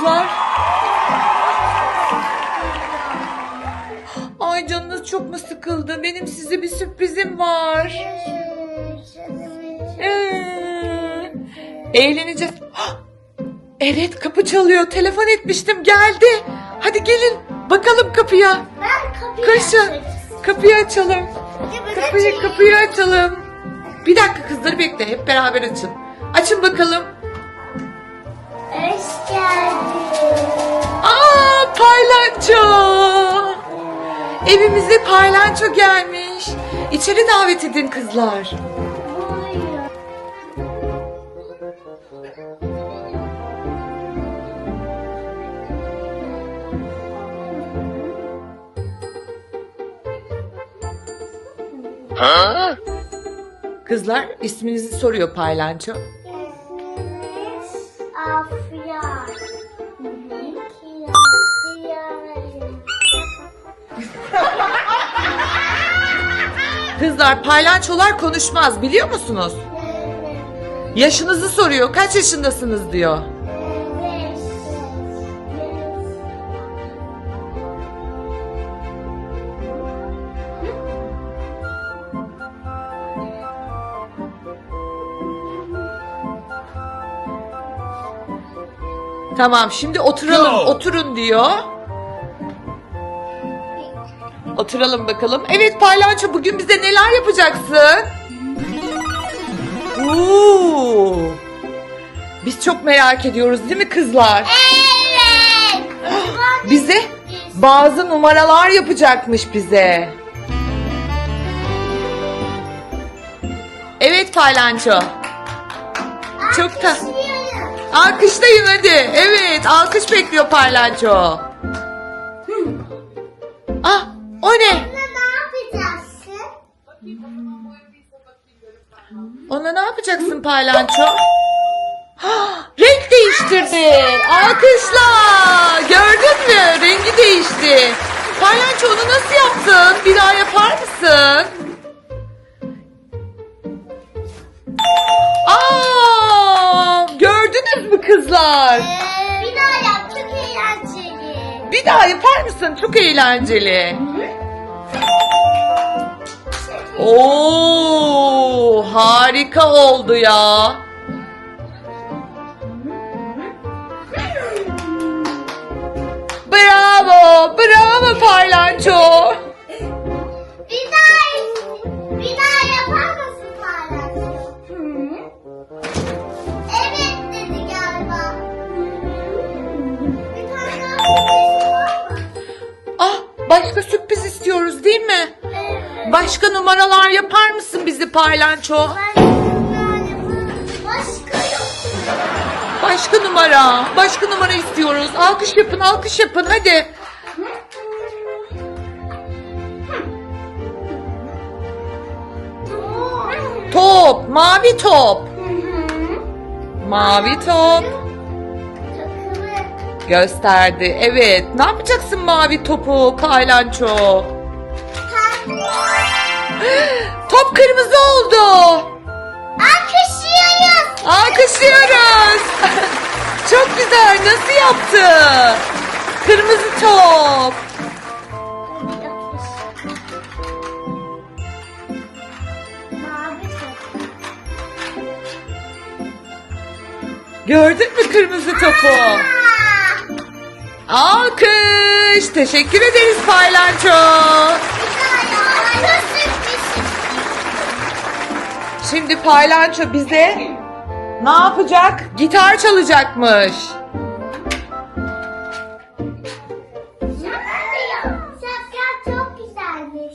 kızlar? Ay canınız çok mu sıkıldı? Benim size bir sürprizim var. Ee, eğleneceğiz. Hah! Evet kapı çalıyor. Telefon etmiştim geldi. Hadi gelin bakalım kapıya. Ben kapıyı açalım. Kapıyı kapıyı açalım. Bir dakika kızları bekle hep beraber açın. Açın bakalım. Hoş geldin. Aa paylanço. Evimize paylanço gelmiş. İçeri davet edin kızlar. Kızlar isminizi soruyor paylanço. Kızlar paylançolar konuşmaz biliyor musunuz? Yaşınızı soruyor. Kaç yaşındasınız diyor. Tamam şimdi oturalım. Go. Oturun diyor. Oturalım bakalım. Evet Paylanço bugün bize neler yapacaksın? Oo. Biz çok merak ediyoruz değil mi kızlar? Evet. Bize bazı numaralar yapacakmış bize. Evet Paylanço. Çok da alkışlayın hadi. Evet alkış bekliyor Paylanço. Ah o ne? Buna ne yapacaksın? Ona ne yapacaksın Paylanço? Renk değiştirdi. Alkışla. Gördün mü? Rengi değişti. Paylanço onu nasıl yaptın? Bir daha yapar mısın? Aa, gördünüz mü kızlar? Ee, bir daha yap. Bir daha yapar mısın? Çok eğlenceli. Oo, harika oldu ya. Bravo, bravo Parlanço. Bir daha değil mi? Evet. Başka numaralar yapar mısın bizi Parlanço? Ben başka yok. Başka numara, başka numara istiyoruz. Alkış yapın, alkış yapın hadi. Top, mavi top. Mavi top. Gösterdi. Evet. Ne yapacaksın mavi topu Paylanço? Top kırmızı oldu. Alkışlıyoruz. Alkışlıyoruz. Çok güzel. Nasıl yaptı? Kırmızı top. Gördün mü kırmızı topu? Aa! Alkış. Teşekkür ederiz Paylanço. Şimdi Paylanço bize ne yapacak? Gitar çalacakmış. Şapkan çok güzelmiş.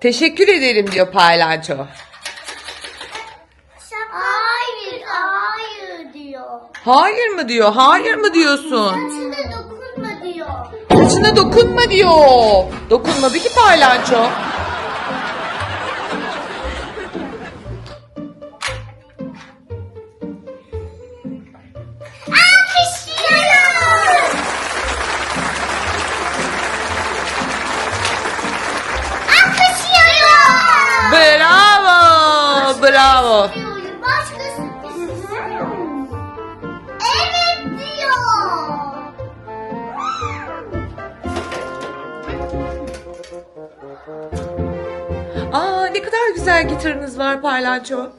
Teşekkür ederim diyor Paylanço. Şapkan... Hayır, hayır diyor. Hayır mı diyor? Hayır mı diyorsun? Saçına dokunma diyor. Dokunmadı ki. Alkışlıyoruz. Bravo. Bravo. Güzel gitarınız var Paylanço.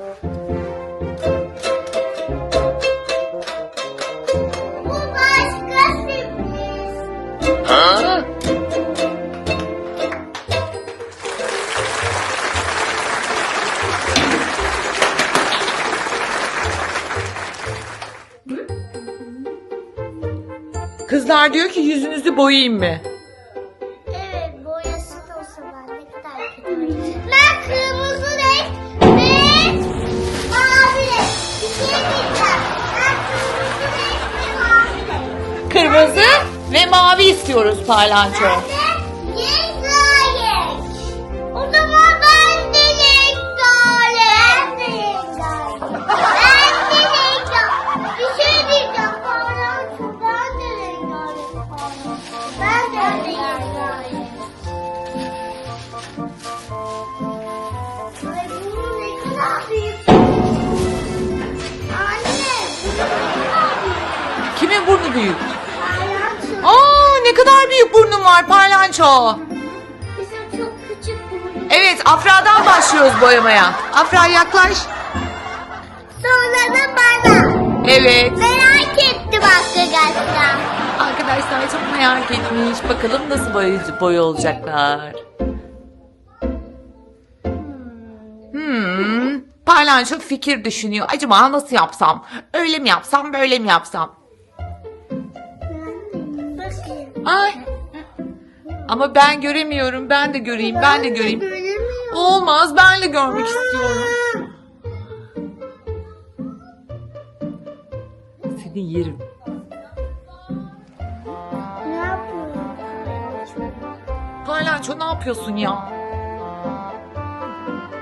Bu başka sürpriz. Kızlar diyor ki yüzünüzü boyayayım mı? Kırmızı ve mavi istiyoruz rengarenk. O zaman ben de rengarenk. Ben de rengarenk. Bir şey diyeceğim. Parlantı ben de rengarenk. Ben de rengarenk. Ay bunun ne kadar büyük. Anne. Kimin burnu büyük? Kadar büyük burnun var Paylanço. Bizim çok küçük burnumuz. Evet Afra'dan başlıyoruz boyamaya. Afra yaklaş. Sonra da bana. Evet. Merak ettim arkadaşlar. Arkadaşlar çok merak etmiş. Bakalım nasıl boy, boy olacaklar. Hmm. Paylanço fikir düşünüyor. Acaba nasıl yapsam? Öyle mi yapsam, böyle mi yapsam? Ay. Ama ben göremiyorum. Ben de göreyim, ben de göreyim. Olmaz, ben de görmek istiyorum. Seni yerim. Ne? Paylanço ne yapıyorsun ya?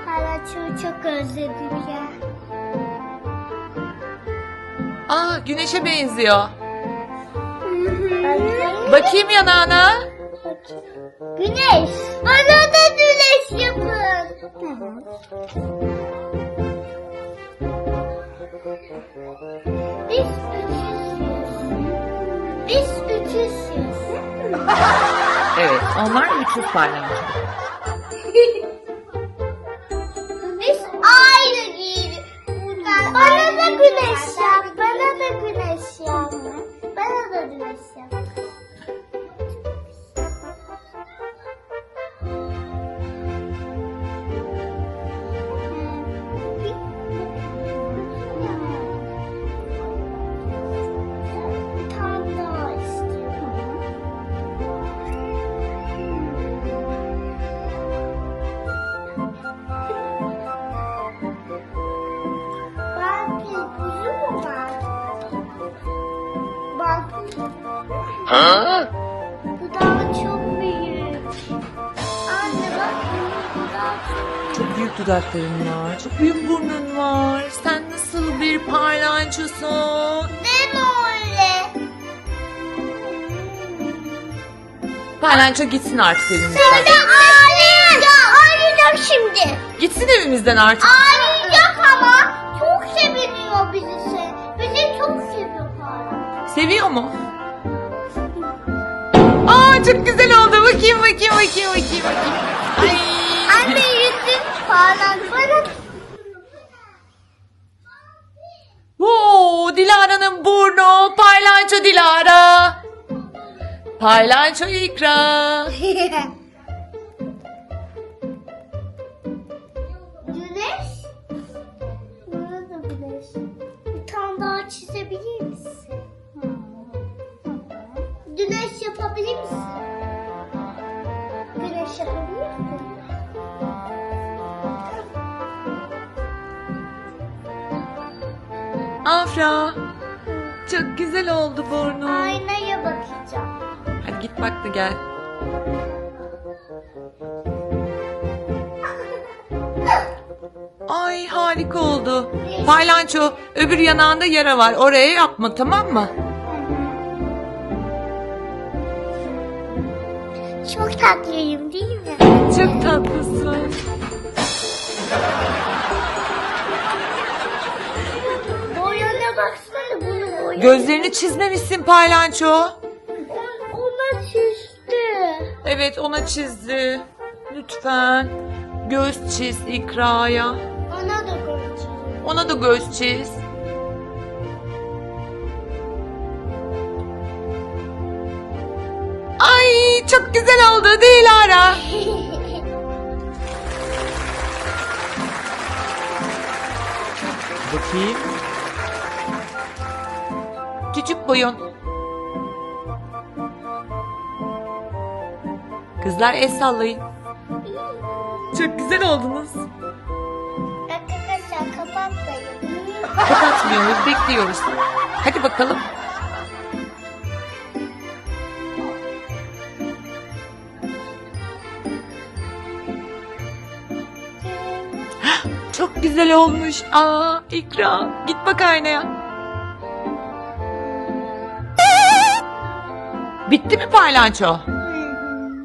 Halaçımı çok özledim ya. Aa güneşe benziyor. Bakayım. Yanağına. Güneş. Bana da güneş yapın. Biz üçüzüz. Biz üçüzüz. Evet onlar 300 paylanço. Bu daha çok büyük. Anne bak bu daha çok Çok büyük dudakların var. Çok büyük burnun var. Sen nasıl bir paylançosun? Değil mi öyle? Paylanço gitsin artık Söyle evimizden. ağlayacak. Ağlayacak şimdi. Gitsin evimizden artık. Ağlayacak ama çok seviniyor bizi. se- Bizi çok seviyor hala. Seviyor mu? Çok güzel oldu. Bakayım bakayım bakayım bakayım bakayım. Ay. Anne yüzün falan bana Oo, Dilara'nın burnu. Paylanço Dilara. Paylanço ikra. yapabilir misin? Güneş yapabilir misin? Afra. Çok güzel oldu burnu. Aynaya bakacağım. Hadi git bak da gel. Ay harika oldu. Paylanço öbür yanağında yara var. Oraya yapma tamam mı? Çok tatlıyım değil mi? Çok tatlısın. Boyana baksana bunu boya. Gözlerini çizmemişsin Paylanço. Ona çizdi. Evet ona çizdi. Lütfen. Göz çiz ikraya. Ona da konuşalım. Ona da göz çiz. Çok güzel oldu değil Ara. Bakayım. Küçük boyun. Kızlar el sallayın. Çok güzel oldunuz. Arkadaşlar kapatmayın. Kapatmıyoruz, bekliyoruz. Hadi bakalım. Güzel olmuş. Aa, İkra. Git bak aynaya. Bitti mi paylanço?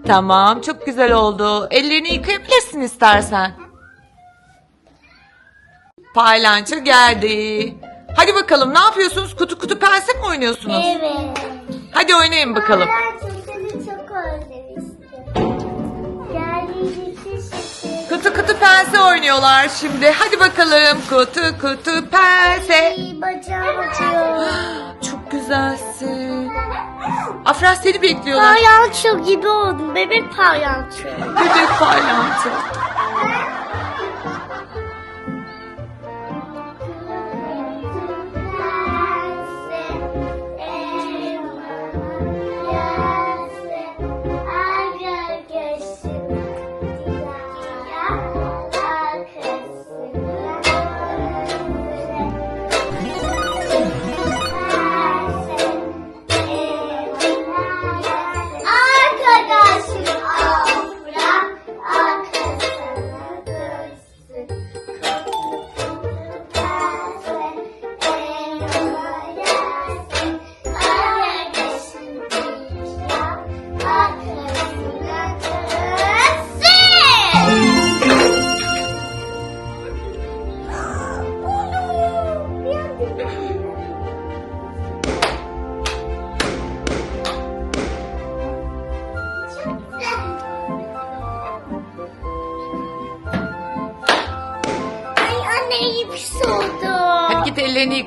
Tamam, çok güzel oldu. Ellerini yıkayabilirsin istersen. Paylanço geldi. Hadi bakalım ne yapıyorsunuz? Kutu kutu pense mi oynuyorsunuz? Evet. Hadi oynayın bakalım. Ben pense oynuyorlar şimdi. Hadi bakalım. Kutu kutu pense. Ay, bacağım acıyor. Çok güzelsin. Afra seni bekliyorlar. Palyaço gibi oldum. Bebek palyaço. Bebek paylanço.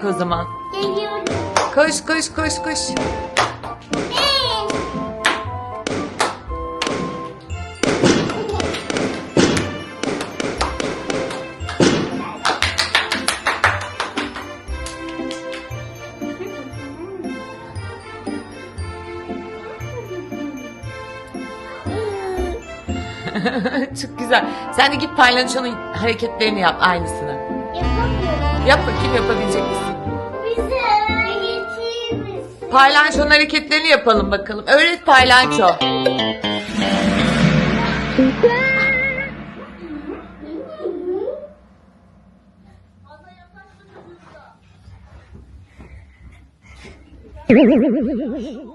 Yık o zaman. Geliyorum. Koş koş koş koş. Çok güzel. Sen de git paylançonun hareketlerini yap aynısını. Yapamıyorum. Yap bakayım yapabilecek misin? Paylançonun hareketlerini yapalım bakalım. Öğret paylanço.